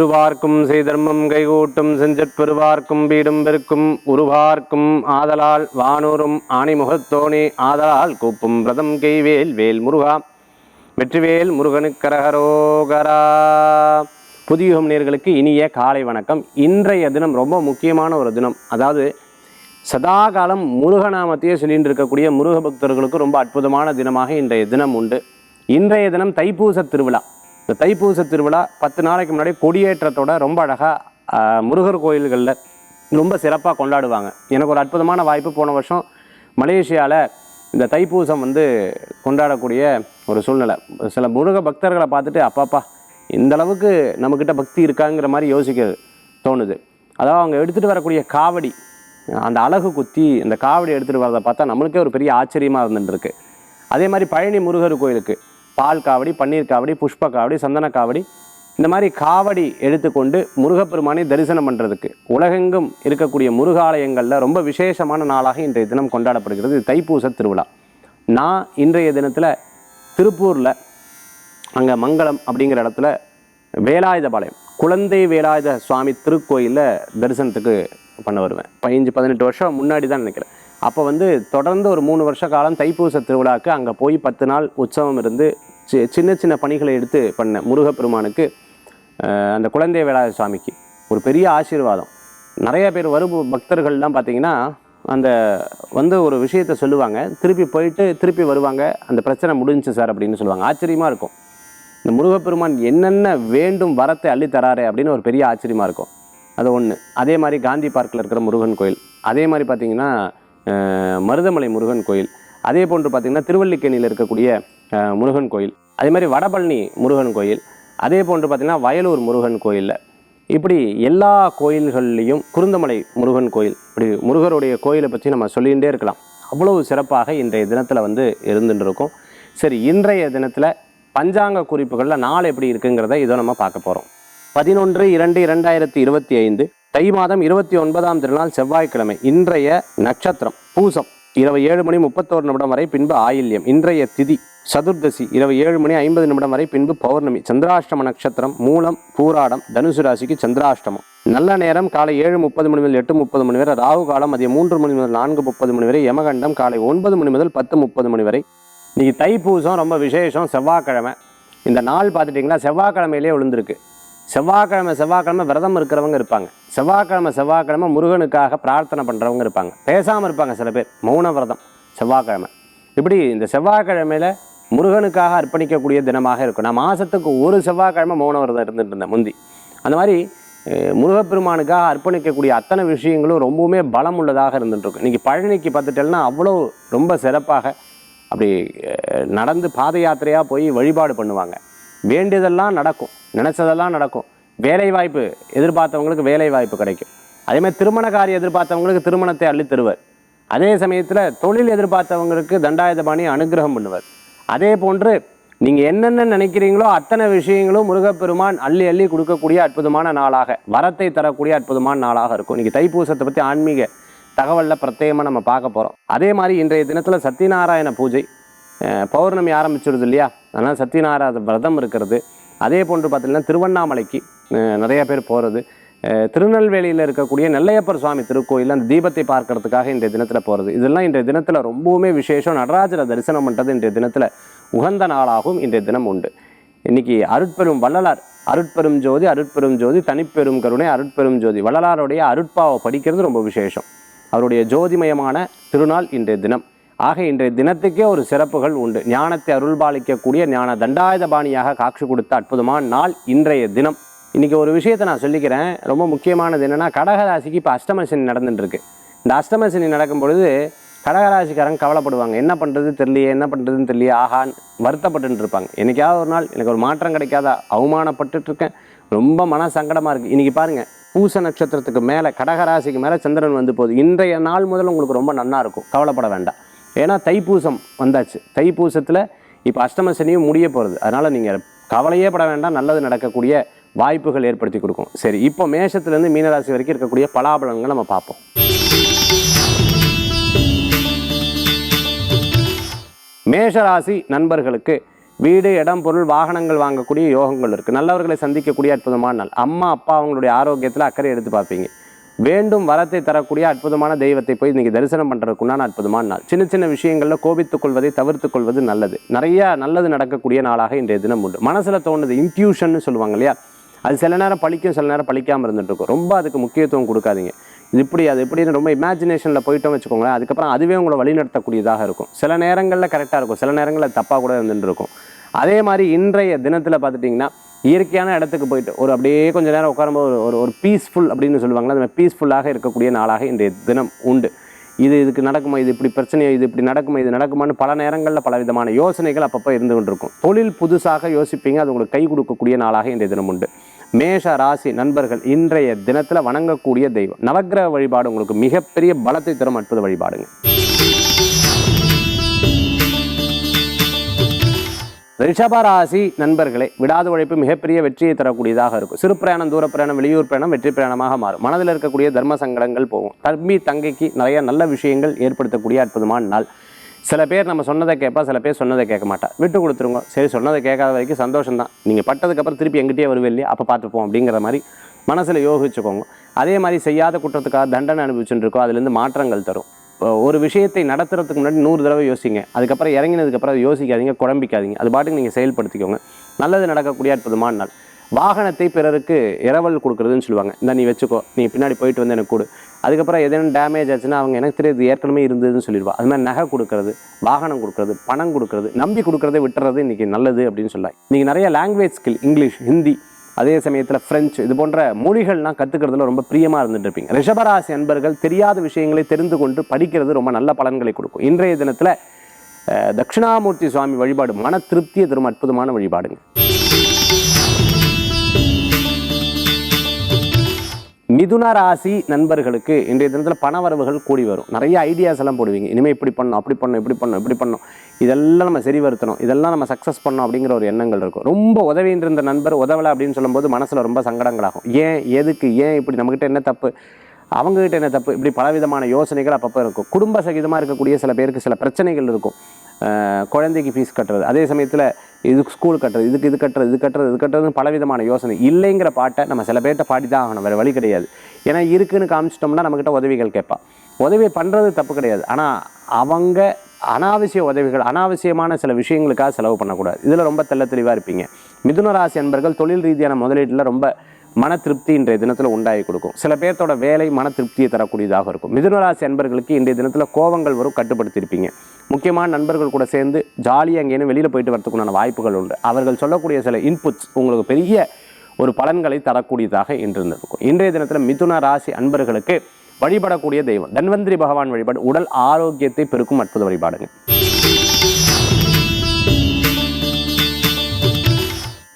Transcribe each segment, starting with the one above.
திருவார்க்கும் செய்தர்மம் கைகூட்டும் செஞ்சற்பெருவார்க்கும் வீடும் பெருக்கும் உருவார்க்கும் ஆதலால் வானூரும் ஆணிமுகத்தோணி ஆதலால் கூப்பும் பிரதம் கைவேல் வேல் முருகா வெற்றிவேல் முருகனுக்கரகரோகரா புதியுகம் நேர்களுக்கு இனிய காலை வணக்கம். இன்றைய தினம் ரொம்ப முக்கியமான ஒரு தினம். அதாவது சதாகாலம் முருகநாமத்தையே சொல்லிட்டு இருக்கக்கூடிய முருக பக்தர்களுக்கு ரொம்ப அற்புதமான தினமாக இன்றைய தினம் உண்டு. இன்றைய தினம் தைப்பூச திருவிழா. இந்த தைப்பூச திருவிழா பத்து நாளைக்கு முன்னாடி கொடியேற்றத்தோட ரொம்ப அழகாக முருகர் கோயில்களில் ரொம்ப சிறப்பாக கொண்டாடுவாங்க. எனக்கு ஒரு அற்புதமான வாய்ப்பு போன வருஷம் மலேசியாவில் இந்த தைப்பூசம் வந்து கொண்டாடக்கூடிய ஒரு சூழ்நிலை. சில முருக பக்தர்களை பார்த்துட்டு அப்பாப்பா இந்த அளவுக்கு நம்மக்கிட்ட பக்தி இருக்காங்கிற மாதிரி யோசிக்க தோணுது. அதாவது அவங்க எடுத்துகிட்டு வரக்கூடிய காவடி அந்த அழகு குத்தி அந்த காவடி எடுத்துகிட்டு வரதை பார்த்தா நம்மளுக்கே ஒரு பெரிய ஆச்சரியமாக இருந்துட்டுருக்கு. அதே மாதிரி பழனி முருகர் கோயிலுக்கு பால் காவடி பன்னீர் காவடி புஷ்ப காவடி சந்தன காவடி. இந்த மாதிரி காவடி எடுத்துக்கொண்டு முருகப்பெருமானை தரிசனம் பண்ணுறதுக்கு உலகெங்கும் இருக்கக்கூடிய முருகாலயங்களில் ரொம்ப விசேஷமான நாளாக இன்றைய தினம் கொண்டாடப்படுகிறது தைப்பூச திருவிழா. நான் இன்றைய தினத்தில் திருப்பூரில் அங்கே மங்களம் அப்படிங்கிற இடத்துல வேலாயுதபாளையம் குழந்தை வேலாயுத சுவாமி திருக்கோயிலில் தரிசனத்துக்கு பண்ண வருவேன். பதினஞ்சு பதினெட்டு வருஷம் முன்னாடி தான் நினைக்கிறேன். அப்போ வந்து தொடர்ந்து ஒரு மூணு வருஷ காலம் தைப்பூச திருவிழாவுக்கு அங்கே போய் பத்து நாள் உற்சவம் இருந்து சின்ன சின்ன பணிகளை எடுத்து பண்ண முருகப்பெருமானுக்கு அந்த குழந்தை வேளாத சுவாமிக்கு ஒரு பெரிய ஆசீர்வாதம். நிறைய பேர் வரும் பக்தர்கள்லாம் பார்த்தீங்கன்னா அந்த வந்து ஒரு விஷயத்த சொல்லுவாங்க. திருப்பி போயிட்டு திருப்பி வருவாங்க. அந்த பிரச்சனை முடிஞ்சுச்சு சார் அப்படின்னு சொல்லுவாங்க. ஆச்சரியமாக இருக்கும். இந்த முருகப்பெருமான் என்னென்ன வேண்டும் வரத்தை அள்ளி அப்படின்னு ஒரு பெரிய ஆச்சரியமாக இருக்கும். அது ஒன்று அதே மாதிரி காந்தி பார்க்கில் இருக்கிற முருகன் கோயில். அதே மாதிரி பார்த்தீங்கன்னா மருதமலை முருகன் கோயில். அதே போன்று பார்த்தீங்கன்னா திருவல்லிக்கேணியில் இருக்கக்கூடிய முருகன் கோயில். அதே மாதிரி வடபழனி முருகன் கோயில். அதே போன்று பார்த்தீங்கன்னா வயலூர் முருகன் கோயிலில். இப்படி எல்லா கோயில்கள்லேயும் குருந்தமலை முருகன் கோயில். இப்படி முருகருடைய கோயிலை பற்றி நம்ம சொல்லிகிட்டே இருக்கலாம். அவ்வளவு சிறப்பாக இன்றைய தினத்தில் வந்து இருந்துட்டுருக்கும் சரி இன்றைய தினத்தில் பஞ்சாங்க குறிப்புகளில் நாள் எப்படி இருக்குங்கிறத இதோ நம்ம பார்க்க போகிறோம் பதினொன்று இரண்டு இரண்டாயிரத்தி இருபத்தி ஐந்து தை மாதம் இருபத்தி ஒன்பதாம் திருநாள் செவ்வாய்க்கிழமை இன்றைய நட்சத்திரம் பூசம். இரவு ஏழு மணி முப்பத்தோரு நிமிடம் வரை பின்பு ஆயில்யம் இன்றைய திதி சதுர்தசி இரவு ஏழு மணி ஐம்பது நிமிடம் வரை பின்பு பௌர்ணமி சந்திராஷ்டம நட்சத்திரம் மூலம் பூராடம் தனுசு ராசிக்கு சந்திராஷ்டமம். நல்ல நேரம் காலை ஏழு முப்பது மணி முதல் எட்டு முப்பது மணி வரை ராகு காலம் மதியம் மூன்று மணி முதல் நான்கு முப்பது மணி வரை யமகண்டம் காலை ஒன்பது மணி முதல் பத்து முப்பது மணி வரை. இன்னைக்கு தைப்பூசம் ரொம்ப விசேஷம் செவ்வாய்க்கிழமை. இந்த நாள் பார்த்துட்டிங்களா செவ்வாய்க்கிழமையிலே விழுந்திருக்கு. செவ்வாய்க்கிழமை செவ்வாய்க்கிழமை விரதம் இருக்கிறவங்க இருப்பாங்க. செவ்வாய்க்கிழமை செவ்வாய்க்கிழமை முருகனுக்காக பிரார்த்தனை பண்ணுறவங்க இருப்பாங்க. பேசாமல் இருப்பாங்க சில பேர். மௌன விரதம் செவ்வாய்க்கிழமை. இப்படி இந்த செவ்வாய்க்கிழமையில முருகனுக்காக அர்ப்பணிக்கக்கூடிய தினமாக இருக்கும். நான் மாதத்துக்கு ஒரு செவ்வாய்க்கிழமை மௌன விரதம் இருந்துட்டு இருந்தேன் முந்தி. அந்த மாதிரி முருகப்பெருமானுக்காக அர்ப்பணிக்கக்கூடிய அத்தனை விஷயங்களும் ரொம்பவுமே பலம் உள்ளதாக இருந்துட்டு இன்றைக்கி இன்னைக்கு பழனிக்கு பார்த்துட்டேன்னா அவ்வளோ ரொம்ப சிறப்பாக அப்படி நடந்து பாத யாத்திரையாக போய் வழிபாடு பண்ணுவாங்க. வேண்டியதெல்லாம் நடக்கும். நினச்சதெல்லாம் நடக்கும். வேலை வாய்ப்பு எதிர்பார்த்தவங்களுக்கு வேலை வாய்ப்பு கிடைக்கும் அதேமாதிரி திருமண காரியம் எதிர்பார்த்தவங்களுக்கு திருமணத்தை அள்ளி தருவார். அதே சமயத்தில் தொழில் எதிர்பார்த்தவங்களுக்கு தண்டாயுதபாணி அனுகிரகம் பண்ணுவார். அதே போன்று நீங்கள் என்னென்ன நினைக்கிறீங்களோ அத்தனை விஷயங்களும் முருகப்பெருமான் அள்ளி அள்ளி கொடுக்கக்கூடிய அற்புதமான நாளாக வரத்தை தரக்கூடிய அற்புதமான நாளாக இருக்கும். இன்னைக்கு தைப்பூசத்தை பற்றி ஆன்மீக தகவலில் பிரத்யேகமாக நம்ம பார்க்க போகிறோம் அதே மாதிரி இன்றைய தினத்தில் சத்யநாராயண பூஜை. பௌர்ணமி ஆரம்பிச்சிருது இல்லையா? அதனால் சத்யநாராயண விரதம் இருக்கிறது. அதே போன்று பார்த்தீங்கன்னா திருவண்ணாமலைக்கு நிறைய பேர் போகிறது திருநெல்வேலியில் இருக்கக்கூடிய நெல்லையப்பர் சுவாமி திருக்கோயில் அந்த தீபத்தை பார்க்கறதுக்காக இன்றைய தினத்தில் போகிறது இதெல்லாம் இன்றைய தினத்தில் ரொம்பவுமே விசேஷம். நடராஜரை தரிசனம் பண்ணுறது இன்றைய தினத்தில் உகந்த நாளாகவும் இன்றைய தினம் உண்டு. இன்னைக்கு அருட்பெரும் வள்ளலார் அருட்பெரும் ஜோதி அருட்பெரும் ஜோதி தனிப்பெரும் கருணை அருட்பெரும் ஜோதி. வள்ளலாருடைய அருட்பாவை படிக்கிறது ரொம்ப விசேஷம். அவருடைய ஜோதிமயமான திருநாள் இன்றைய தினம். ஆக இன்றைய தினத்துக்கே ஒரு சிறப்புகள் உண்டு. ஞானத்தை அருள்பாலிக்கக்கூடிய ஞான தண்டாயுதபாணியாக காட்சி கொடுத்த அற்புதமான நாள் இன்றைய தினம். இன்னைக்கு ஒரு விஷயத்தை நான் சொல்லிக்கிறேன். ரொம்ப முக்கியமானது என்னன்னா கடகராசிக்கு இப்போ அஷ்டமசனி நடந்துட்டுருக்கு. இந்த அஷ்டமசனி நடக்கும் பொழுது கடகராசிக்காரங்க கவலைப்படுவாங்க. என்ன பண்ணுறது தெரியலையே என்ன பண்ணுறதுன்னு தெரியலையே ஆஹான்னு வருத்தப்பட்டு இருப்பாங்க. என்னைக்காவது ஒரு நாள் எனக்கு ஒரு மாற்றம் கிடைக்காதா? அவமானப்பட்டுட்டு இருக்கேன் ரொம்ப மன சங்கடமாக இருக்குது இன்றைக்கி பாருங்கள் பூச நட்சத்திரத்துக்கு மேலே கடகராசிக்கு மேலே சந்திரன் வந்து போகுது. இன்றைய நாள் முதல் உங்களுக்கு ரொம்ப நன்னா இருக்கும். கவலைப்பட வேண்டாம். ஏன்னா தைப்பூசம் வந்தாச்சு. தைப்பூசத்தில் இப்போ அஷ்டம சனியும் முடிய போகிறது அதனால் நீங்கள் கவலையே பட வேண்டாம். நல்லது நடக்கக்கூடிய வாய்ப்புகள் ஏற்படுத்தி கொடுக்கும். சரி இப்போ மேஷத்துலேருந்து மீனராசி வரைக்கும் இருக்கக்கூடிய பலாபலன்களை நம்ம பார்ப்போம். மேஷராசி நண்பர்களுக்கு வீடு இடம் பொருள் வாகனங்கள் வாங்கக்கூடிய யோகங்கள் இருக்குது நல்லவர்களை சந்திக்கக்கூடிய அற்புதமான நாள். அம்மா அப்பா அவங்களுடைய ஆரோக்கியத்தில் அக்கறை எடுத்து பார்ப்பீங்க. வேண்டும் வரத்தை தரக்கூடிய அற்புதமான தெய்வத்தை போய் இன்னைக்கு தரிசனம் பண்ணுறதுக்குண்டான அற்புதமான நாள். சின்ன சின்ன விஷயங்களில் கோபித்துக் கொள்வதை தவிர்த்துக் கொள்வது நல்லது. நிறைய நல்லது நடக்கக்கூடிய நாளாக இன்றைய தினம் உண்டு. மனசில் தோணுது இன்ட்யூஷன் சொல்லுவாங்க இல்லையா? அது சில நேரம் பழிக்கும் சில நேரம் பழிக்காமல் இருந்துட்டு இருக்கும். ரொம்ப அதுக்கு முக்கியத்துவம் கொடுக்காதீங்க. இது இப்படி அது இப்படின்னு ரொம்ப இமேஜினேஷனில் போயிட்டோம் வச்சுக்கோங்களேன் அதுக்கப்புறம் அதுவே உங்களை வழிநடத்தக்கூடியதாக இருக்கும். சில நேரங்களில் கரெக்டாக இருக்கும். சில நேரங்களில் தப்பாக கூட இருந்துட்டு இருக்கும். அதே மாதிரி இன்றைய தினத்தில் பார்த்துட்டிங்கன்னா இயற்கையான இடத்துக்கு போயிட்டு ஒரு அப்படியே கொஞ்ச நேரம் உட்காரும்போது ஒரு ஒரு ஒரு பீஸ்ஃபுல் அப்படின்னு சொல்லுவாங்களா அந்த பீஸ்ஃபுல்லாக இருக்கக்கூடிய நாளாக இன்றைய தினம் உண்டு. இது இதுக்கு நடக்குமா இது இப்படி பிரச்சனையோ இது இப்படி நடக்குமா இது நடக்குமான்னு பல நேரங்களில் பல விதமான யோசனைகள் அப்பப்போ இருந்து கொண்டிருக்கும். தொழில் புதுசாக யோசிப்பீங்க அது உங்களுக்கு கை கொடுக்கக்கூடிய நாளாக இன்றைய தினம் உண்டு. மேஷ ராசி நண்பர்கள் இன்றைய தினத்தில் வணங்கக்கூடிய தெய்வம். நவக்கிரக வழிபாடு உங்களுக்கு மிகப்பெரிய பலத்தை தரும் அற்புத வழிபாடுங்க. ரிஷபராசி நண்பர்களே விடாத உழைப்பு மிகப்பெரிய வெற்றியை தரக்கூடியதாக இருக்கும். சிறு பிரயாணம் தூர பிரயாணம் வெளியூர் பிரயாணம் வெற்றி பிரயாணமாக மாறும். மனதில் இருக்கக்கூடிய தர்ம சங்கடங்கள் போகும். தம்பி தங்கைக்கு நிறைய நல்ல விஷயங்கள் ஏற்படுத்தக்கூடிய அற்புதமான நாள். சில பேர் நம்ம சொன்னதை கேட்பா சில பேர் சொன்னதை கேட்க மாட்டா. விட்டு கொடுத்துருங்க. சரி சொன்னதை கேட்காத வரைக்கும் சந்தோஷம் தான் நீங்கள் பட்டதுக்கப்புறம் திருப்பி எங்கிட்டே வருவே இல்லையா? அப்போ பார்த்துப்போம் அப்படிங்கிற மாதிரி மனசில் யோகிச்சுக்கோங்க அதே மாதிரி செய்யாத குற்றத்துக்காக தண்டனை அனுபவிச்சுட்டு இருக்கோ அதுலேருந்து மாற்றங்கள் தரும். ஒரு விஷயத்தை நடத்துறதுக்கு முன்னாடி நூறு தடவை யோசிங்க. அதுக்கப்புறம் இறங்கினதுக்கப்புறம் அதை யோசிக்காதீங்க குழம்பிக்காதீங்க. அது பாட்டுக்கு நீங்கள் செயல்படுத்திக்கோங்க. நல்லது நடக்கக்கூடிய அற்புதமான நாள். வாகனத்தை பிறருக்கு இரவல் கொடுக்குறதுன்னு சொல்லுவாங்க. இந்த நீ வச்சுக்கோ. நீ பின்னாடி போயிட்டு வந்து எனக்கு கொடு. அதுக்கப்புறம் எதேனும் டேமேஜ் ஆச்சுன்னா அவங்க எனக்கு தெரியாது. ஏற்கனவே இருந்ததுன்னு சொல்லிடுவா. அது மாதிரி நகை கொடுக்கறது வாகனம் கொடுக்கறது பணம் கொடுக்கறது நம்பி கொடுக்கறதை விட்டுறது இன்றைக்கி நல்லது அப்படின்னு சொல்லலாம் இன்றைக்கி நிறைய லாங்குவேஜ் ஸ்கில் இங்கிலீஷ் ஹிந்தி அதே சமயத்தில் ஃப்ரெஞ்சு இது போன்ற மொழிகள்லாம் கற்றுக்கிறதுல ரொம்ப பிரியமாக இருந்துட்டு இருப்பீங்க ரிஷபராசி அன்பர்கள் தெரியாத விஷயங்களை தெரிந்து கொண்டு படிக்கிறது ரொம்ப நல்ல பலன்களை கொடுக்கும். இன்றைய தினத்தில் தட்சிணாமூர்த்தி சுவாமி வழிபாடு மன திருப்தியை தரும் அற்புதமான வழிபாடுங்க. மிதுன ராசி நண்பர்களுக்கு இன்றைய தினத்தில் பணவரவுகள் கூடி வரும். நிறைய ஐடியாஸ் எல்லாம் போடுவீங்க. இனிமேல் இப்படி பண்ணணும் அப்படி பண்ணணும் இப்படி பண்ணணும் இப்படி பண்ணணும். இதெல்லாம் நம்ம சரி வருத்தணும் இதெல்லாம் நம்ம சக்ஸஸ் பண்ணணும் அப்படிங்கிற ஒரு எண்ணங்கள் இருக்கும். ரொம்ப உதவின்னு இருந்த நண்பர் உதவலை அப்படின்னு சொல்லும்போது மனசில் ரொம்ப சங்கடங்களாகும். ஏன் எதுக்கு ஏன் இப்படி நம்மக்கிட்ட என்ன தப்பு? அவங்ககிட்ட என்ன தப்பு? இப்படி பலவிதமான யோசனைகள் அப்பப்போ இருக்கும். குடும்ப சகிதமாக இருக்கக்கூடிய சில பேருக்கு சில பிரச்சனைகள் இருக்கும். குழந்தைக்கு ஃபீஸ் கட்டுறது. அதே சமயத்தில் இதுக்கு ஸ்கூல் கட்டுறது இதுக்கு இது கட்டுறது இது கட்டுறது இது கட்டுறதுன்னு பலவிதமான யோசனை. இல்லைங்கிற பாட்டை நம்ம சில பேர்கிட்ட பாடி தான் ஆகணும் வேறு வழி கிடையாது. ஏன்னா இருக்குன்னு காமிச்சிட்டோம்னா நம்மக்கிட்ட உதவிகள் கேட்பான் உதவி பண்ணுறது தப்பு கிடையாது. ஆனால் அவங்க அனாவசிய உதவிகள் அனாவசியமான சில விஷயங்களுக்காக செலவு பண்ணக்கூடாது. இதில் ரொம்ப தெள்ள தெளிவாக இருப்பீங்க. மிதுன ராசி அன்பர்கள் தொழில் ரீதியான முதலீட்டில் ரொம்ப மன திருப்தி இன்றைய தினத்தில் உண்டாகி கொடுக்கும். சில பேர்த்தோட வேலை மன திருப்தியை தரக்கூடியதாக இருக்கும். மிதுனராசி என்பர்களுக்கு அன்பர்களுக்கு இன்றைய தினத்தில் கோபங்கள் வரும் கட்டுப்படுத்தியிருப்பீங்க முக்கியமான நண்பர்கள் கூட சேர்ந்து ஜாலியாக எங்கேயும் வெளியில் போயிட்டு வரத்துக்குண்டான வாய்ப்புகள் உண்டு. அவர்கள் சொல்லக்கூடிய சில இன்புட்ஸ் உங்களுக்கு பெரிய ஒரு பலன்களை தரக்கூடியதாக இன்று இருந்திருக்கும் இன்றைய தினத்தில் மிதுன ராசி அன்பர்களுக்கு வழிபடக்கூடிய தெய்வம். தன்வந்திரி பகவான் வழிபாடு உடல் ஆரோக்கியத்தை பெருக்கும் அற்புத வழிபாடுங்க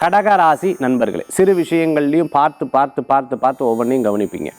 கடகராசி நண்பர்களே சிறு விஷயங்கள்லையும் பார்த்து பார்த்து பார்த்து பார்த்து ஒவ்வொன்றையும் கவனிப்பீங்க.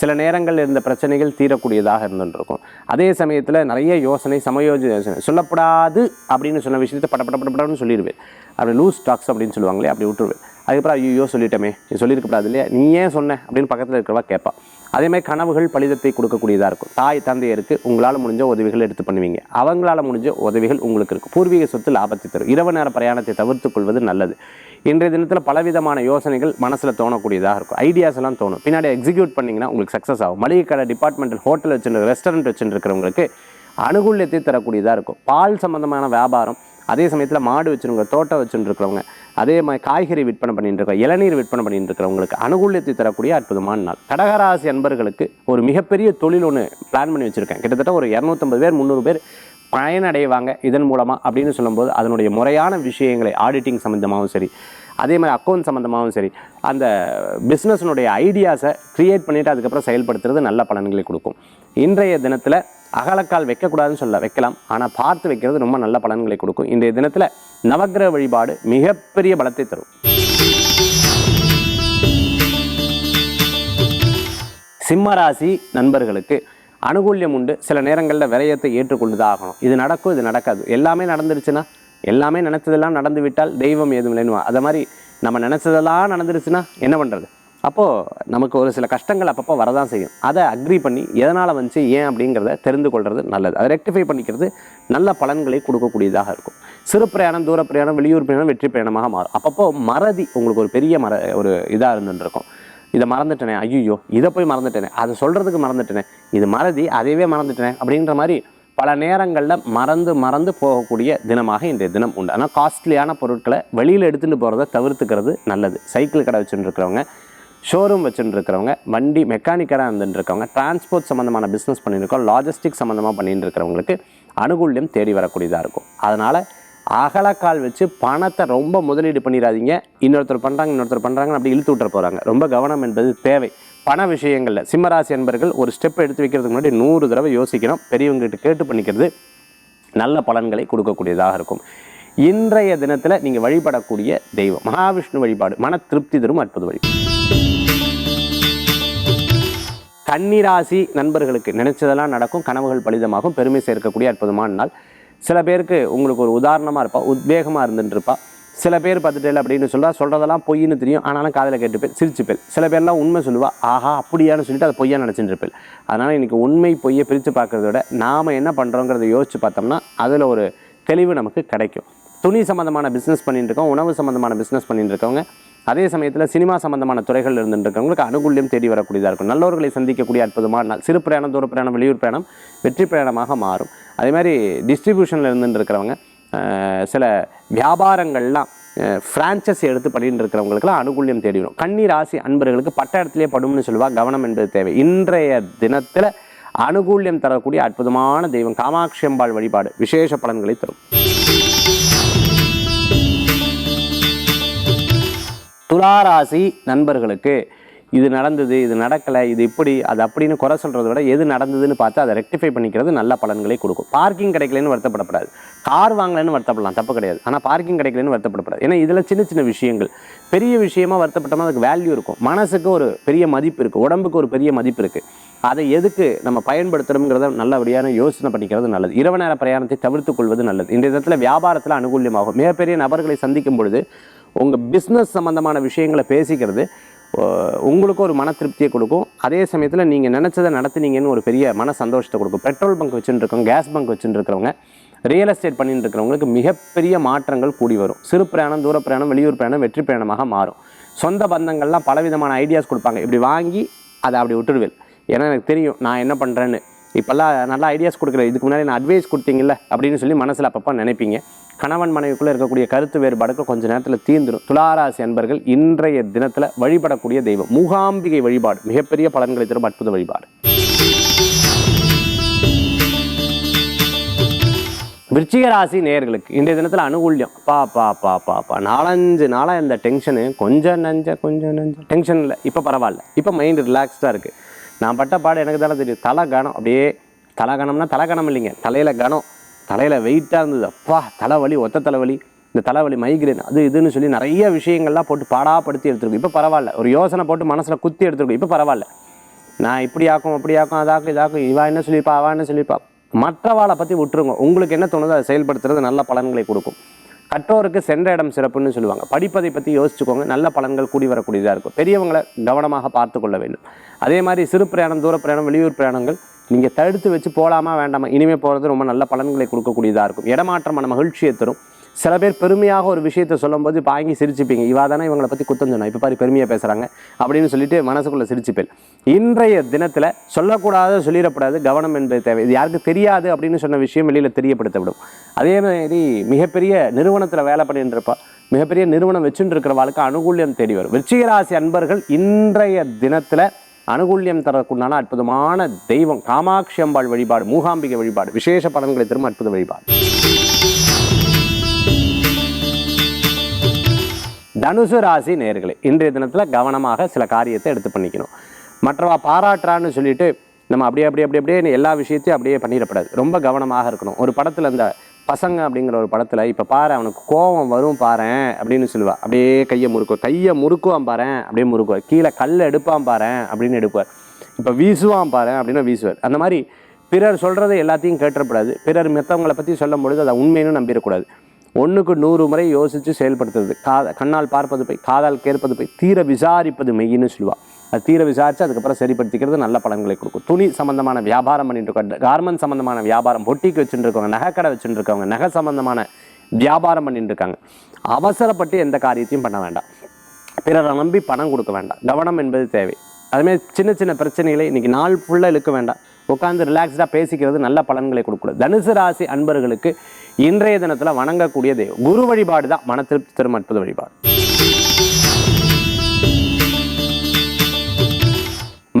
சில நேரங்களில் இருந்த பிரச்சனைகள் தீரக்கூடியதாக இருந்துருக்கும். அதே சமயத்தில் நிறைய யோசனை சமயோஜி யோசனை. சொல்லப்படாது அப்படின்னு சொன்ன விஷயத்தை பட பட சொல்லிடுவேன் அப்படி லூஸ் டாக்ஸ் அப்படின்னு சொல்லுவாங்களே அப்படி விட்டுருவேன். அதுக்கப்புறம் ஐயோ சொல்லிட்டோமே. நீ சொல்லியிருக்கப்படாது இல்லையா? நீ ஏன் சொன்ன? அப்படின்னு பக்கத்தில் இருக்கிறவா கேட்பா. அதே மாதிரி கனவுகள் பலிதத்தை கொடுக்கக்கூடியதாக இருக்கும். தாய் தந்தையருக்கு உங்களால் முடிஞ்ச உதவிகள் எடுத்து பண்ணுவீங்க. அவங்களால முடிஞ்ச உதவிகள் உங்களுக்கு இருக்கும். பூர்வீக சொத்து லாபத்தை தரும். இரவு நேர பிரயாணத்தை தவிர்த்து கொள்வது நல்லது. இன்றைய தினத்தில் பலவிதமான யோசனைகள் மனசில் தோணக்கூடியதாக இருக்கும். ஐடியாஸ் எல்லாம் தோணும். பின்னாடி எக்ஸிக்யூட் பண்ணிங்கன்னா உங்களுக்கு சக்ஸஸ் ஆகும். மளிகை கடை டிபார்ட்மெண்டல் ஹோட்டல் வச்சுருக்க ரெஸ்டாரண்ட் வச்சுருக்கிறவங்களுக்கு அனுகூல்யத்தை தரக்கூடியதாக இருக்கும். பால் சம்பந்தமான வியாபாரம். அதே சமயத்தில் மாடு வச்சுருங்க தோட்டம் வச்சுருக்கிறவங்க. இருக்கிறவங்க அதே மாதிரி காய்கறி விற்பனை பண்ணிட்டு இருக்கோம் இளநீர் விற்பனை பண்ணிட்டு இருக்கிறவங்களுக்கு அனுகூலியத்தை தரக்கூடிய அற்புதமான நாள். கடகராசி அன்பர்களுக்கு ஒரு மிகப்பெரிய தொழில் ஒன்று பிளான் பண்ணி வச்சுருக்கேன். கிட்டத்தட்ட ஒரு இரநூத்தம்பது பேர் முந்நூறு பேர் பயனடைவாங்க இதன் மூலமாக அப்படின்னு சொல்லும்போது அதனுடைய முறையான விஷயங்களை ஆடிட்டிங் சம்மந்தமாகவும் சரி அதே மாதிரி அக்கௌண்ட் சம்மந்தமாகவும் சரி அந்த பிஸ்னஸினுடைய ஐடியாஸை க்ரியேட் பண்ணிவிட்டு அதுக்கப்புறம் செயல்படுத்துறது நல்ல பலன்களை கொடுக்கும். இன்றைய தினத்தில் அகலக்கால் வைக்கக்கூடாதுன்னு சொல்ல வைக்கலாம். ஆனால் பார்த்து வைக்கிறது ரொம்ப நல்ல பலன்களை கொடுக்கும். இன்றைய தினத்தில் நவகிரக வழிபாடு மிகப்பெரிய பலத்தை தரும். சிம்மராசி நண்பர்களுக்கு அனுகூல்யம் உண்டு. சில நேரங்களில் விரயத்தை ஏற்றுக்கொண்டு தான் ஆகணும் இது நடக்கும் இது நடக்காது. எல்லாமே நடந்துருச்சுன்னா எல்லாமே நினச்சதெல்லாம் நடந்து விட்டால் தெய்வம் ஏதும் இல்லைன்னு அதை மாதிரி நம்ம நினச்சதெல்லாம் நடந்துருச்சுன்னா என்ன பண்ணுறது அப்போது நமக்கு ஒரு சில கஷ்டங்கள் அப்பப்போ வரதான் செய்யும். அதை அக்ரி பண்ணி எதனால் வந்துச்சு ஏன் அப்படிங்கிறத தெரிந்து கொள்வது நல்லது. அதை ரெக்டிஃபை பண்ணிக்கிறது நல்ல பலன்களை கொடுக்கக்கூடியதாக இருக்கும். சிறு பிரயாணம் தூர பிரயாணம் வெளியூர் பிரயாணம் வெற்றி பிரயாணமாக மாறும். அப்பப்போ மறதி உங்களுக்கு ஒரு பெரிய மர ஒரு இதாக இருந்துருக்கும் இதை மறந்துட்டேனே ஐயோ இதை போய் மறந்துட்டேனே அதை சொல்கிறதுக்கு மறந்துட்டேனே இது மறதி அதையவே மறந்துட்டேனே அப்படின்ற மாதிரி பல நேரங்களில் மறந்து மறந்து போகக்கூடிய தினமாக இன்றைய தினம் உண்டு. ஆனால் காஸ்ட்லியான பொருட்களை வெளியில் எடுத்துகிட்டு போகிறத தவிர்த்துக்கிறது நல்லது. சைக்கிள் கடை வச்சுட்டு இருக்கிறவங்க ஷோரூம் வச்சுட்டு இருக்கிறவங்க வண்டி மெக்கானிக்கராக இருந்துட்டு இருக்கவங்க டிரான்ஸ்போர்ட் சம்மந்தமான பிஸ்னஸ் பண்ணியிருக்கோம் லாஜிஸ்டிக் சம்மந்தமாக பண்ணிட்டு இருக்கிறவங்களுக்கு அனுகூல்யம் தேடி வரக்கூடியதாக இருக்கும். அதனால் அகலக்கால் வச்சு பணத்தை ரொம்ப முதலீடு பண்ணிடாதீங்க இன்னொருத்தர் பண்ணுறாங்க இன்னொருத்தர் பண்ணுறாங்க அப்படி இழுத்து விட்டுற போகிறாங்க ரொம்ப கவனம் என்பது தேவை. பண விஷயங்களில் சிம்மராசி என்பர்கள் ஒரு ஸ்டெப் எடுத்து வைக்கிறதுக்கு முன்னாடி நூறு தடவை யோசிக்கிறோம் பெரியவங்ககிட்ட கேட்டு பண்ணிக்கிறது நல்ல பலன்களை கொடுக்கக்கூடியதாக இருக்கும். இன்றைய தினத்தில் நீங்கள் வழிபடக்கூடிய தெய்வம் மகாவிஷ்ணு வழிபாடு மன திருப்தி தரும் அற்புத வழி. கன்னிராசி நண்பர்களுக்கு நினைச்சதெல்லாம் நடக்கும் கனவுகள் பலிதமாகும் பெருமை சேர்க்கக்கூடிய அற்புதமான நாள். சில பேருக்கு உங்களுக்கு ஒரு உதாரணமாக இருப்பா உத்வேகமாக இருந்துட்டு இருப்பா சில பேர் பார்த்துட்டேல அப்படின்னு சொல்லுவா சொல்கிறதெல்லாம் பொய்ன்னு தெரியும் ஆனாலும் காதில் கேட்டுப்பேன் சிரிச்சுப்பேன் சில பேர்லாம் உண்மை சொல்லுவா ஆஹா அப்படியான்னு சொல்லிட்டு அதை பொய்யா நினச்சிட்டுருப்பேன் அதனால் இன்றைக்கி உண்மை பொய்யை பிரித்து பார்க்கறத விட நாம் என்ன பண்ணுறோங்கிறத யோசித்து பார்த்தோம்னா அதில் ஒரு தெளிவு நமக்கு கிடைக்கும். துணி சம்மந்தமான பிஸ்னஸ் பண்ணிட்டு இருக்கோம் உணவு சம்மந்தமான பிஸ்னஸ் பண்ணிட்டு இருக்கவங்க அதே சமயத்தில் சினிமா சம்பந்தமான துறைகள் இருந்துருக்கவங்களுக்கு அனுகூல்யம் தேடி வரக்கூடியதாக இருக்கும். நல்லவர்களை சந்திக்கக்கூடிய அற்புதமான சிறு பிரயாணம் தூர பிரயாணம் வெளியூர் பிரயாணம் வெற்றி பிரயாணமாக மாறும். அதே மாதிரி டிஸ்ட்ரிபியூஷனில் இருந்துருக்கிறவங்க இருக்கிறவங்க அஹ், சில வியாபாரங்கள்லாம் ஃப்ரான்ச்சஸ் எடுத்து பண்ணிட்டு இருக்கிறவங்களுக்குலாம் அனுகூல்யம் தேடி வரும். கண்ணீர் ராசி அன்பர்களுக்கு பட்ட இடத்துலேயே படும்னு சொல்லுவா கவனம் என்பது தேவை. இன்றைய தினத்தில் அனுகூல்யம் தரக்கூடிய அற்புதமான தெய்வம் காமாட்சி அம்பாள் வழிபாடு விசேஷ பலன்களை தரும். துளாராசி நண்பர்களுக்கு இது நடந்தது இது நடக்கலை இது இப்படி அது அப்படின்னு குறை சொல்கிறத விட எது நடந்ததுன்னு பார்த்து அதை ரெக்டிஃபை பண்ணிக்கிறது நல்ல பலன்களை கொடுக்கும். பார்க்கிங் கிடைக்கலன்னு வருத்தப்படப்படாது. கார் வாங்கலைன்னு வருத்தப்படலாம் தப்பு கிடையாது. ஆனால் பார்க்கிங் கிடைக்கலன்னு வருத்தப்படப்படாது. ஏன்னா இதில் சின்ன சின்ன விஷயங்கள். பெரிய விஷயமா வருத்தப்பட்டோம்னா அதுக்கு வேல்யூ இருக்கும். மனசுக்கு ஒரு பெரிய மதிப்பு இருக்குது உடம்புக்கு ஒரு பெரிய மதிப்பு இருக்குது அதை எதுக்கு நம்ம பயன்படுத்தணுங்கிறத நல்லபடியான யோசனை பண்ணிக்கிறது நல்லது. இரவு நேர பிரயாணத்தை தவிர்த்துக் கொள்வது நல்லது. இந்த விதத்தில் வியாபாரத்தில் அனுகூல்யமாகும். மிகப்பெரிய நபர்களை சந்திக்கும் பொழுது உங்கள் பிஸ்னஸ் சம்மந்தமான விஷயங்களை பேசிக்கிறது உங்களுக்கும் ஒரு மன திருப்தியை கொடுக்கும். அதே சமயத்தில் நீங்கள் நினச்சதை நடத்துனீங்கன்னு ஒரு பெரிய மன சந்தோஷத்தை கொடுக்கும். பெட்ரோல் பங்க் வச்சுருக்கவங்க கேஸ் பங்க் வச்சுருக்கிறவங்க இருக்கிறவங்க ரியல் எஸ்டேட் பண்ணிட்டு இருக்கிறவங்களுக்கு மிகப்பெரிய மாற்றங்கள் கூடி வரும். சிறு பிரயாணம் தூர பிரயாணம் வெளியூர் பிரயாணம் வெற்றி பிரயாணமாக மாறும். சொந்த பந்தங்கள்லாம் பலவிதமான ஐடியாஸ் கொடுப்பாங்க. இப்படி வாங்கி அதை அப்படி விட்டுடுவேன். ஏன்னா எனக்கு தெரியும் நான் என்ன பண்ணுறேன்னு இப்போல்லாம் நல்லா ஐடியாஸ் கொடுக்குறேன் இதுக்கு முன்னாடி நான் அட்வைஸ் கொடுத்தீங்கல்ல அப்படின்னு சொல்லி மனசில் அப்பப்போ நினைப்பீங்க. கணவன் மனைவிக்குள்ளே இருக்கக்கூடிய கருத்து வேறுபாடுகள் கொஞ்ச நேரத்தில் தீர்ந்துடும் துளாராசி அன்பர்கள் இன்றைய தினத்தில் வழிபடக்கூடிய தெய்வம். மூகாம்பிகை வழிபாடு மிகப்பெரிய பலன்களை தரும் அற்புத வழிபாடு. விருச்சிக ராசி நேயர்களுக்கு இன்றைய தினத்தில் அனுகூல்யம். பா பா பா பா பா. நாலஞ்சு நாளாக இந்த டென்ஷனு கொஞ்சம் நஞ்ச கொஞ்சம் நஞ்ச. டென்ஷன் இல்லை. இப்போ பரவாயில்ல இப்போ மைண்டு ரிலாக்ஸ்டாக இருக்குது நான் பட்ட பாடு எனக்கு தானே தெரியும். தலை கனம் அப்படியே தலை கணம்னா தலை கணம் இல்லைங்க. தலையில் கனம் தலையில் வெயிட்டாக இருந்தது. அப்பா தலைவலி ஒத்த தலைவலி. இந்த தலைவலி மைக்ரேன் அது இதுன்னு சொல்லி நிறைய விஷயங்கள்லாம் போட்டு பாடாப்படுத்தி எடுத்துருக்கும். இப்போ பரவாயில்ல ஒரு யோசனை போட்டு மனசில் குத்தி எடுத்துருக்கும். இப்போ பரவாயில்ல நான் இப்படி ஆக்கும் அப்படி ஆக்கும் அதாக்கும் இதாக்கும். இவா என்ன சொல்லியிருப்பா அவா என்ன சொல்லியிருப்பா? மற்றவாளை பற்றி விட்டுருங்க. உங்களுக்கு என்ன தோணுதோ அதை செயல்படுத்துறது நல்ல பலன்களை கொடுக்கும். கற்றோருக்கு சென்ற இடம் சிறப்புன்னு சொல்லுவாங்க. படிப்பதை பற்றி யோசிச்சுக்கோங்க. நல்ல பலன்கள் கூடி வரக்கூடியதாக இருக்கும். பெரியவங்களை கவனமாக பார்த்து கொள்ள வேண்டும். அதே மாதிரி சிறு பிரயாணம் தூர பிரயாணம் வெளியூர் பிரயாணங்கள் நீங்கள் தடுத்து வச்சு போகலாமா வேண்டாமா இனிமேல் போகிறது ரொம்ப நல்ல பலன்களை கொடுக்கக்கூடியதாக இருக்கும். இடமாற்றமான மகிழ்ச்சியை தரும். சில பேர் பெருமையாக ஒரு விஷயத்தை சொல்லும்போது இப்போ வாங்கி சிரிச்சுப்பீங்க. இவா தானே இவங்களை பற்றி குத்தம் சொன்னா. இப்போ பாரு பெருமையாக பேசுகிறாங்க அப்படின்னு சொல்லிட்டு மனசுக்குள்ளே சிரிச்சுப்பேன். இன்றைய தினத்தில் சொல்லக்கூடாது சொல்லிடக்கூடாது கவனம் என்பது தேவை. இது யாருக்கு தெரியாது அப்படின்னு சொன்ன விஷயம் வெளியில் தெரியப்படுத்தப்படும். அதே மாதிரி மிகப்பெரிய நிறுவனத்தில் வேலை பண்ணிட்டுருப்பா மிகப்பெரிய நிறுவனம் வச்சுட்டு இருக்கிறவாளுக்கு அனுகூல்யம் தேடி வரும். விருச்சிகராசி அன்பர்கள் இன்றைய தினத்தில் அனுகூல்யம் தரக்குண்டான அற்புதமான தெய்வம். காமாட்சி அம்பாள் வழிபாடு மூகாம்பிகை வழிபாடு விசேஷ பலன்களை திரும்ப அற்புத வழிபாடு. தனுசு ராசி நேர்களை இன்றைய தினத்தில் கவனமாக சில காரியத்தை எடுத்து பண்ணிக்கணும். மற்றவா பாராட்டுறான்னு சொல்லிட்டு நம்ம அப்படியே அப்படியே அப்படியே அப்படியே எல்லா விஷயத்தையும் அப்படியே பண்ணிடக்கூடாது. ரொம்ப கவனமாக இருக்கணும். ஒரு படத்தில் இந்த பசங்க அப்படிங்கிற ஒரு படத்தில் இப்போ பாரு அவனுக்கு கோபம் வரும் பாரேன் அப்படின்னு சொல்லுவாள் அப்படியே கையை முறுக்குவார் கையை முறுக்குவான் பாரு அப்படியே முறுக்குவார் கீழே கல்லை எடுப்பான் பாரேன் அப்படின்னு எடுப்பார். இப்போ வீசுவான் பாரு அப்படின்னா வீசுவார். அந்த மாதிரி பிறர் சொல்கிறத எல்லாத்தையும் கேட்டுறப்படாது பிறர் மற்றவங்களை பற்றி சொல்லும் பொழுது அதை உண்மைன்னு நம்பிடக்கூடாது. ஒன்றுக்கு நூறு முறை யோசித்து செயல்படுத்துறது. காத கண்ணால் பார்ப்பது போய் காதால் கேட்பது போய் தீர விசாரிப்பது மெய்யின்னு சொல்லுவா. அது தீர விசாரித்து அதுக்கப்புறம் சரிப்படுத்திக்கிறது நல்ல பலன்களை கொடுக்கும். துணி சம்பந்தமான வியாபாரம் பண்ணிட்டு இருக்கோம் கார்மெண்ட் சம்மந்தமான வியாபாரம் பொட்டிக்கு வச்சுட்டு இருக்கவங்க நகைக்கடை வச்சுட்டு இருக்கவங்க நகை சம்மந்தமான வியாபாரம் பண்ணிட்டு இருக்காங்க. அவசரப்பட்டு எந்த காரியத்தையும் பண்ண வேண்டாம். பிறரை நம்பி பணம் கொடுக்க வேண்டாம். கவனம் என்பது தேவை. அதுமாதிரி சின்ன சின்ன பிரச்சனைகளை இன்னைக்கு நாள் ஃபுல்லாக இழுக்க வேண்டாம். உட்காந்து ரிலாக்ஸ்டாக பேசிக்கிறது நல்ல பலன்களை கொடுக்கக்கூடாது. தனுசு ராசி அன்பர்களுக்கு இன்றைய தினத்தில் வணங்கக்கூடிய தெய்வம் குரு வழிபாடு தான் மன திருப்தி தரும் அற்புத வழிபாடு.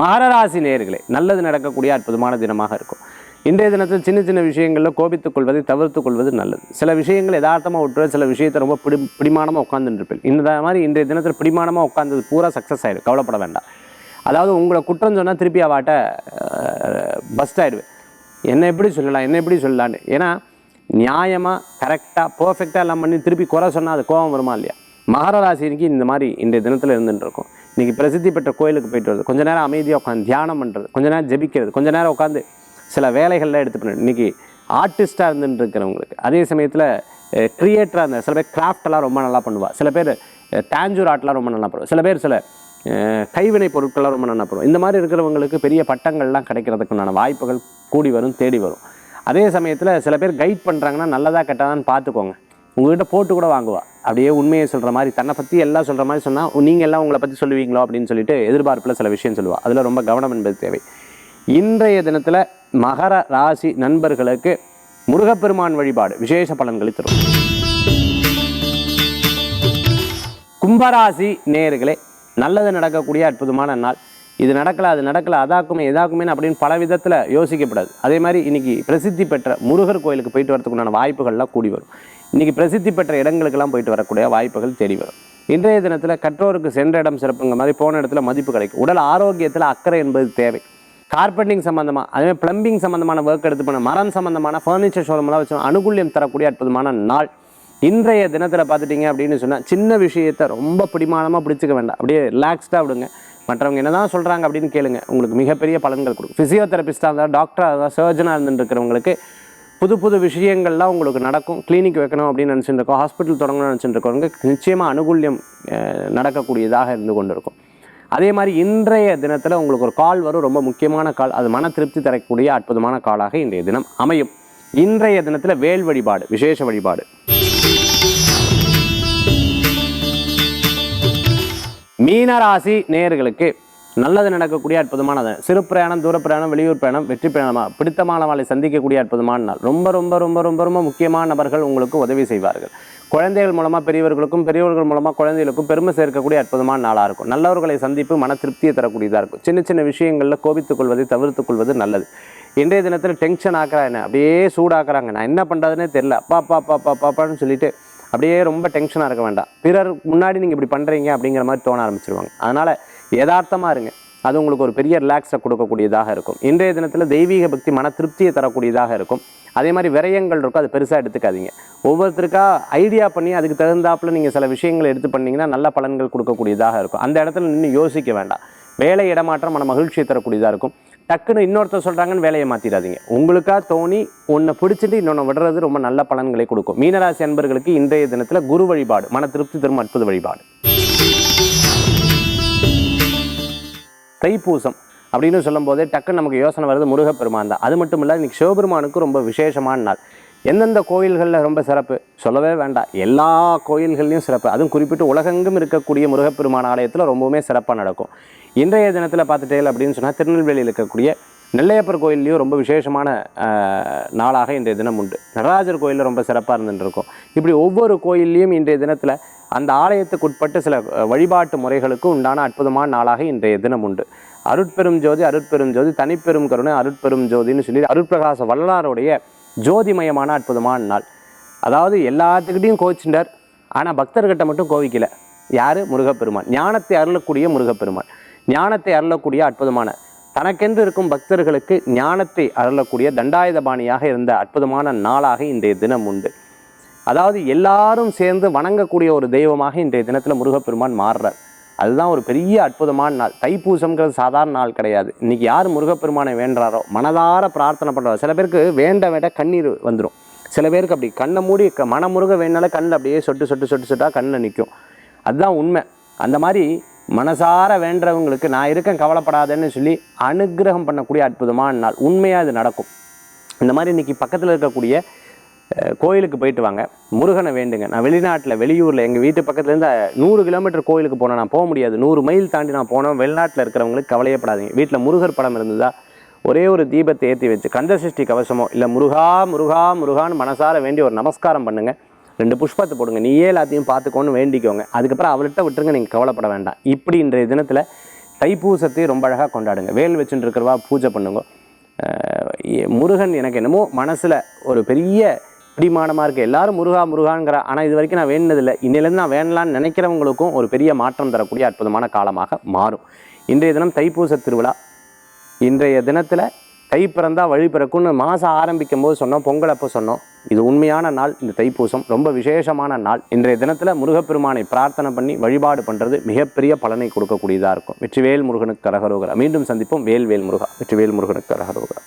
மகர ராசி நல்லது நடக்கக்கூடிய அற்புதமான தினமாக இருக்கும். இன்றைய தினத்தில் சின்ன சின்ன விஷயங்களில் கோபித்துக் கொள்வதை தவிர்த்துக் கொள்வது நல்லது. சில விஷயங்கள் யதார்த்தமாக விட்டுற சில விஷயத்தை ரொம்ப பிடி பிடிமானமாக உட்காந்துருப்பேன் இந்த மாதிரி இன்றைய தினத்தில் பிடிமானமாக உட்காந்தது பூரா சக்ஸஸ் ஆகிடும் கவலைப்பட வேண்டாம். அதாவது உங்களை குற்றம் சொன்னால் திருப்பி அவாட்ட பஸ்ட் ஆகிடுவேன் என்ன எப்படி சொல்லலாம் என்ன எப்படி சொல்லலான்னு. ஏன்னா நியாயமாக கரெக்டாக பர்ஃபெக்டாக எல்லாம் பண்ணி திருப்பி குறை சொன்னால் அது கோபம் வருமா இல்லையா? மகர ராசினிக்கு இந்த மாதிரி இன்றைய தினத்தில் இருந்துட்டு இருக்கும். இன்றைக்கி பிரசித்தி பெற்ற கோயிலுக்கு போயிட்டு வருது. கொஞ்ச நேரம் அமைதியாக உட்காந்து தியானம் பண்ணுறது கொஞ்ச நேரம் ஜபிக்கிறது கொஞ்ச நேரம் உட்காந்து சில வேலைகள்லாம் எடுத்து பண்ணு. இன்றைக்கி ஆர்டிஸ்ட்டாக இருந்துட்டு இருக்கிறவங்களுக்கு அதே சமயத்தில் க்ரியேட்டராக இருந்த சில பேர் கிராஃப்டெல்லாம் ரொம்ப நல்லா பண்ணுவா. சில பேர் டேஞ்சூர் ஆர்ட்லாம் ரொம்ப நல்லா பண்ணுவாள் சில பேர் சில கைவினை பொருட்கள்லாம் ரொம்ப நினைப்போம் இந்த மாதிரி இருக்கிறவங்களுக்கு பெரிய பட்டங்கள்லாம் கிடைக்கிறதுக்குண்டான வாய்ப்புகள் கூடி வரும் தேடி வரும். அதே சமயத்தில் சில பேர் கைட் பண்ணுறாங்கன்னா நல்லதாக கெட்டதான்னு பார்த்துக்கோங்க. உங்கள்கிட்ட போட்டு கூட வாங்குவா. அப்படியே உண்மையை சொல்கிற மாதிரி தன்னை பற்றி எல்லாம் சொல்கிற மாதிரி சொன்னால் நீங்கள் எல்லாம் உங்களை பற்றி சொல்லுவீங்களோ? அப்படின்னு சொல்லிட்டு எதிர்பார்ப்பில் சில விஷயம் சொல்லுவா. அதில் ரொம்ப கவனம் என்பது தேவை. இன்றைய தினத்தில் மகர ராசி நண்பர்களுக்கு முருகப்பெருமான் வழிபாடு விசேஷ பலன்களை தரும். கும்பராசி நேர்களே நல்லது நடக்கக்கூடிய அற்புதமான நாள். இது நடக்கல அது நடக்கல அதாக்குமே இதாக்குமே அப்படின்னு பல விதத்தில் யோசிக்கப்படாது. அதே மாதிரி இன்னைக்கு பிரசித்தி பெற்ற முருகர் கோயிலுக்கு போயிட்டு வரதுக்குண்டான வாய்ப்புகள்லாம் கூடி வரும். இன்னைக்கு பிரசித்தி பெற்ற இடங்களுக்கெல்லாம் போயிட்டு வரக்கூடிய வாய்ப்புகள் தேடி வரும். இன்றைய தினத்தில் கற்றோருக்கு சென்ற இடம் சிறப்புங்க மாதிரி போன இடத்துல மதிப்பு கிடைக்கும். உடல் ஆரோக்கியத்தில் அக்கறை என்பது தேவை. கார்பெண்டிங் சம்மந்தமாக அதேமாதிரி பிளம்பிங் சம்மந்தமான ஒர்க் எடுத்து பண்ண மரம் சம்மந்தமான ஃபர்னிச்சர் ஷோரூம்லாம் வச்சு அனுகூல்யம் தரக்கூடிய அற்புதமான நாள். இன்றைய தினத்தில் பார்த்துட்டிங்க அப்படின்னு சொன்னால் சின்ன விஷயத்தை ரொம்ப பிடிமானமாக பிடிச்சிக்க வேண்டாம். அப்படியே ரிலாக்ஸ்டாக விடுங்க. மற்றவங்க என்னதான் சொல்கிறாங்க அப்படின்னு கேளுங்க. உங்களுக்கு மிகப்பெரிய பலன்கள் கொடுக்கும். ஃபிசியோதெரபிஸ்ட்டாக இருந்தால் டாக்டராக இருந்தால் சர்ஜனாக இருந்துருக்கிறவங்களுக்கு புது புது விஷயங்கள்லாம் உங்களுக்கு நடக்கும். கிளினிக் வைக்கணும் அப்படின்னு நினச்சிட்டு இருக்கோம் ஹாஸ்பிட்டல் தொடங்கணும்னு நினச்சிட்டு இருக்கவங்க நிச்சயமாக அனுகூல்யம் அஹ், நடக்கக்கூடியதாக இருந்து கொண்டு இருக்கும் அதே மாதிரி இன்றைய தினத்தில் உங்களுக்கு ஒரு கால் வரும். ரொம்ப முக்கியமான கால் அது மன திருப்தி தரக்கூடிய அற்புதமான காலாக இன்றைய தினம் அமையும். இன்றைய தினத்தில் வேல் வழிபாடு விசேஷ வழிபாடு. மீனராசி நேயர்களுக்கு நல்லது நடக்கக்கூடிய அற்புதமானது. சிறு பிரயாணம் தூர பிரயாணம் வெளியூர் பிரயாணம் வெற்றி பிரயாணமாக பிடித்தமானவளை சந்திக்கக்கூடிய அற்புதமான நாள். ரொம்ப ரொம்ப ரொம்ப ரொம்ப ரொம்ப முக்கியமான நபர்கள் உங்களுக்கு உதவி செய்வார்கள். குழந்தைகள் மூலமாக பெரியவர்களுக்கும் பெரியவர்கள் மூலமாக குழந்தைகளுக்கும் பெருமை சேர்க்கக்கூடிய அற்புதமான நாளாக இருக்கும். நல்லவர்களை சந்திப்பு மன திருப்தியை தரக்கூடியதாக இருக்கும். சின்ன சின்ன விஷயங்களில் கோபித்துக் கொள்வதை தவிர்த்துக் கொள்வது நல்லது. இன்றைய தினத்தில் டென்ஷன் ஆக்குறா என்ன? அப்படியே சூடாக்குறாங்க. நான் என்ன பண்ணுறதுனே தெரில அப்பா அப்பா அப்பா பாப்பான்னு சொல்லிட்டு அப்படியே ரொம்ப டென்ஷனாக இருக்க வேண்டாம். பிறர் முன்னாடி நீங்கள் இப்படி பண்ணுறீங்க அப்படிங்கிற மாதிரி தோண ஆரம்பிச்சிருவாங்க. அதனால் யதார்த்தமாக இருங்க. அது உங்களுக்கு ஒரு பெரிய ரிலாக்ஸை கொடுக்கக்கூடியதாக இருக்கும். இன்றைய தினத்தில் தெய்வீக பக்தி மன திருப்தியை தரக்கூடியதாக இருக்கும். அதே மாதிரி விரயங்கள் இருக்கும். அது பெருசாக எடுத்துக்காதீங்க. ஒவ்வொருத்தருக்கா ஐடியா பண்ணி அதுக்கு தகுந்தாப்புல நீங்கள் சில விஷயங்களை எடுத்து பண்ணிங்கன்னா நல்ல பலன்கள் கொடுக்கக்கூடியதாக இருக்கும். அந்த இடத்துல நின்று யோசிக்க வேண்டாம். வேலை இடமாற்றம் மன மகிழ்ச்சியை தரக்கூடியதாக இருக்கும். டக்குன்னு இன்னொருத்தர் சொல்கிறாங்கன்னு வேலையை மாற்றிடாதீங்க உங்களுக்காக தோணி ஒன்றை பிடிச்சிட்டு இன்னொன்று விடுறது ரொம்ப நல்ல பலன்களை கொடுக்கும். மீனராசி அன்பர்களுக்கு இன்றைய தினத்தில் குரு வழிபாடு மன திருப்தி தரும் அற்புத வழிபாடு. தைப்பூசம் அப்படின்னு சொல்லும்போதே டக்குன்னு நமக்கு யோசனை வருது முருகப்பெருமான் தான். அது மட்டும் இல்லை இன்றைக்கி சிவபெருமானுக்கு ரொம்ப விசேஷமான நாள். எந்தெந்த கோயில்களில் ரொம்ப சிறப்பு? சொல்லவே வேண்டாம். எல்லா கோயில்கள்லையும் சிறப்பு. அதுவும் குறிப்பிட்டு உலகெங்கும் இருக்கக்கூடிய முருகப்பெருமான் ஆலயத்தில் ரொம்பவுமே சிறப்பாக நடக்கும். இன்றைய தினத்தில் பார்த்துட்டேல் அப்படின்னு சொன்னால் திருநெல்வேலியில் இருக்கக்கூடிய நெல்லையப்பர் கோயில்லையும் ரொம்ப விசேஷமான நாளாக இன்றைய தினம் உண்டு. நடராஜர் கோயிலில் ரொம்ப சிறப்பாக இருந்துருக்கும் இப்படி ஒவ்வொரு கோயில்லையும் இன்றைய தினத்தில் அந்த ஆலயத்துக்கு உட்பட்டு சில வழிபாட்டு முறைகளுக்கு உண்டான அற்புதமான நாளாக இன்றைய தினம் உண்டு. அருட்பெரும் ஜோதி அருட்பெரும் ஜோதி தனிப்பெரும் கருணை அருட்பெரும் ஜோதின்னு சொல்லி அருட்பிரகாச வள்ளலாருடைய ஜோதிமயமான அற்புதமான நாள். அதாவது எல்லாத்துக்கிட்டையும் கோச்சிண்டார் ஆனால் பக்தர்கிட்ட மட்டும் கோவிக்கலை. யார்? முருகப்பெருமான். ஞானத்தை அருளக்கூடிய முருகப்பெருமான். ஞானத்தை அருளக்கூடிய அற்புதமான. தனக்கென்று இருக்கும் பக்தர்களுக்கு ஞானத்தை அருளக்கூடிய தண்டாயுதபாணியாக இருந்த அற்புதமான நாளாக இன்றைய தினம் உண்டு. அதாவது எல்லாரும் சேர்ந்து வணங்கக்கூடிய ஒரு தெய்வமாக இன்றைய தினத்தில் முருகப்பெருமான் மாறுறார். அதுதான் ஒரு பெரிய அற்புதமான நாள். தைப்பூசம்ங்கிறது சாதாரண நாள் கிடையாது. இன்றைக்கி யார் முருகப்பெருமானை வேண்டுறாரோ மனதார பிரார்த்தனை பண்ணுறாரோ சில பேருக்கு வேண்ட வேண்ட கண்ணீர் வந்துடும் சில பேருக்கு அப்படி கண்ணை மூடி க- மனமுருக வேணால கண்ணில் அப்படியே சொட்டு சொட்டு சொட்டு சொட்டாக கண்ணில் நிற்கும் அதுதான் உண்மை. அந்த மாதிரி மனசார வேண்டுறவங்களுக்கு நான் இருக்கேன் கவலைப்படாதேன்னு சொல்லி அனுக்கிரகம் பண்ணக்கூடிய அற்புதமான நாள். உண்மையாக இது நடக்கும். இந்த மாதிரி இன்னைக்கு பக்கத்தில் இருக்கக்கூடிய கோயிலுக்கு போயிட்டு வாங்க. முருகனை வேண்டுங்க. நான் வெளிநாட்டில் வெளியூரில் எங்கள் வீட்டு பக்கத்துலேருந்து நூறு கிலோமீட்டர் கோயிலுக்கு போனேன் நான் போக முடியாது. நூறு மைல் தாண்டி நான் போனேன் வெளிநாட்டில் இருக்கிறவங்களுக்கு கவலையப்படாதீங்க. வீட்டில் முருகர் படம் இருந்ததா ஒரே ஒரு தீபத்தை ஏற்றி வச்சு கந்தசஷ்டி கவசமோ இல்லை முருகா முருகா முருகான்னு மனசார வேண்டி ஒரு நமஸ்காரம் பண்ணுங்கள் ரெண்டு புஷ்பத்தை போடுங்க. நீயே எல்லாத்தையும் பார்த்துக்கோன்னு வேண்டிக்கோங்க. அதுக்கப்புறம் அவள்கிட்ட விட்டுருங்க நீங்கள் கவலைப்பட வேண்டாம். இப்படி இன்றைய தினத்தில் தைப்பூசத்தை ரொம்ப அழகாக கொண்டாடுங்க. வேல் வச்சுட்டு இருக்கிறவா பூஜை பண்ணுங்க. முருகன் எனக்கு என்னமோ மனசில் ஒரு பெரிய பிடிமானமாக இருக்குது எல்லாரும் முருகா முருகாங்கிற ஆனால் இது வரைக்கும் நான் வேணுனதில்லை இன்னிலேருந்து நான் வேணலான்னு நினைக்கிறவங்களுக்கும் ஒரு பெரிய மாற்றம் தரக்கூடிய அற்புதமான காலமாக மாறும். இன்றைய தினம் தைப்பூச திருவிழா. இன்றைய தினத்தில் தை பிறந்தா வழி பிறக்கும்னு மாதம் ஆரம்பிக்கும் போது சொன்னோம் பொங்கல் அப்போ சொன்னோம். இது உண்மையான நாள் இந்த தைப்பூசம். ரொம்ப விசேஷமான நாள். இன்றைய தினத்தில் முருகப்பெருமானை பிரார்த்தனை பண்ணி வழிபாடு பண்ணுறது மிகப்பெரிய பலனை கொடுக்கக்கூடியதாக இருக்கும். வெற்றிவேல் முருகனுக்கு கரகரோகரா. மீண்டும் சந்திப்போம். வேல் வேல் முருகா. வெற்றிவேல் முருகனுக்கு கரகரோகரா.